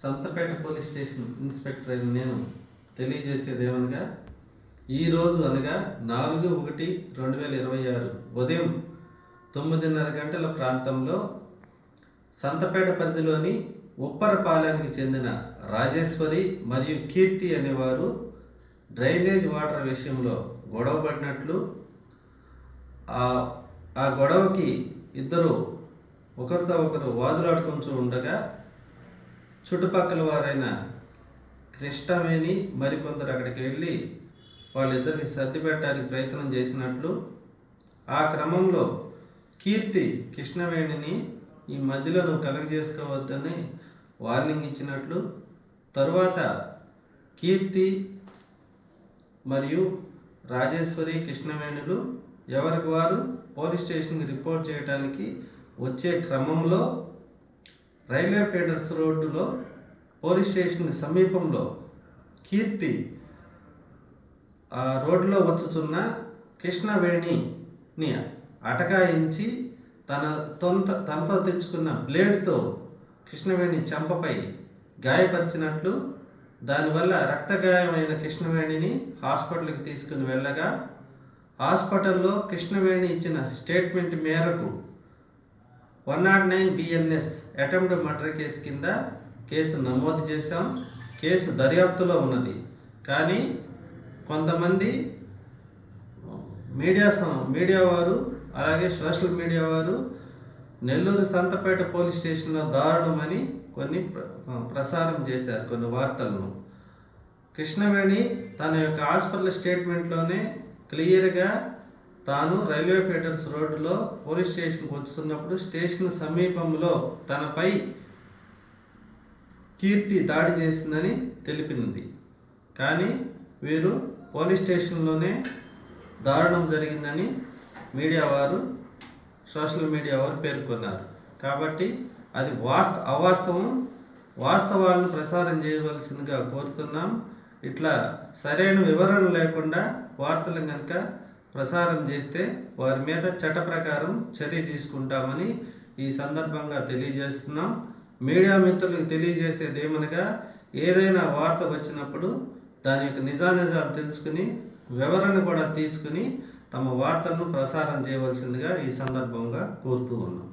Santhapeta police station inspector అయిన నేను తెలియజేసేది ఏమనగా ఈరోజు అనగా నాలుగు ఒకటి రెండు వేల ఇరవై ఆరు ఉదయం తొమ్మిదిన్నర గంటల ప్రాంతంలో సంతపేట పరిధిలోని ఉప్పరపాలెనికి చెందిన రాజేశ్వరి మరియు కీర్తి అనేవారు డ్రైనేజ్ వాటర్ విషయంలో గొడవ పడినట్లు ఆ గొడవకి ఇద్దరు ఒకరితో ఒకరు వాదులాడుకుంటూ ఉండగా చుట్టుపక్కల వారైన కృష్ణవేణి మరికొందరు అక్కడికి వెళ్ళి వాళ్ళిద్దరికి సర్ది పెట్టడానికి ప్రయత్నం చేసినట్లు ఆ క్రమంలో కీర్తి కృష్ణవేణిని ఈ మధ్యలో నువ్వు కలగజేసుకోవద్దని వార్నింగ్ ఇచ్చినట్లు తరువాత కీర్తి మరియు రాజేశ్వరి కృష్ణవేణులు ఎవరికి వారు పోలీస్ స్టేషన్కి రిపోర్ట్ చేయడానికి వచ్చే క్రమంలో రైల్వే ఫీడర్స్ రోడ్డులో పోలీస్ స్టేషన్ సమీపంలో కీర్తి ఆ రోడ్డులో వచ్చుచున్న కృష్ణవేణిని అటకాయించి తన తొంత తనతో తెచ్చుకున్న బ్లేడ్తో కృష్ణవేణి చెంపపై గాయపరిచినట్లు దానివల్ల రక్తగాయమైన కృష్ణవేణిని హాస్పిటల్కి తీసుకుని వెళ్ళగా హాస్పిటల్లో కృష్ణవేణి ఇచ్చిన స్టేట్మెంట్ మేరకు one not nine BNS attempt murder case కింద కేసు నమోదు చేశాం. కేసు దర్యాప్తులో ఉన్నది. కానీ కొంతమంది మీడియా మీడియా వారు అలాగే సోషల్ మీడియా వారు నెల్లూరు సంతపేట పోలీస్ స్టేషన్లో దారుణమని కొన్ని ప్ర- ప్రసారం చేశారు కొన్ని వార్తలను. కృష్ణవేణి తన యొక్క హాస్పిటల్ స్టేట్మెంట్లోనే క్లియర్గా తాను రైల్వే ఫెడర్స్ రోడ్డులో పోలీస్ స్టేషన్కి వస్తున్నప్పుడు స్టేషన్ సమీపంలో తనపై కీర్తి దాడి చేసిందని తెలిపింది. కానీ వీరు పోలీస్ స్టేషన్లోనే దారుణం జరిగిందని మీడియా వారు సోషల్ మీడియా వారు పేర్కొన్నారు. కాబట్టి అది వాస్త అవాస్తవం. వాస్తవాలను ప్రసారం చేయవలసిందిగా కోరుతున్నాం. ఇట్లా సరైన వివరణ లేకుండా వార్తలు కనుక ప్రసారం చేస్తే వారి మీద చట్ట ప్రకారం చర్య తీసుకుంటామని ఈ సందర్భంగా తెలియజేస్తున్నాం. మీడియా మిత్రులకు తెలియజేసేది ఏమనగా ఏదైనా వార్త వచ్చినప్పుడు దాని యొక్క నిజానిజాలు తెలుసుకుని వివరణ కూడా తీసుకుని తమ వార్తలను ప్రసారం చేయవలసిందిగా ఈ సందర్భంగా కోరుతూ ఉన్నాం.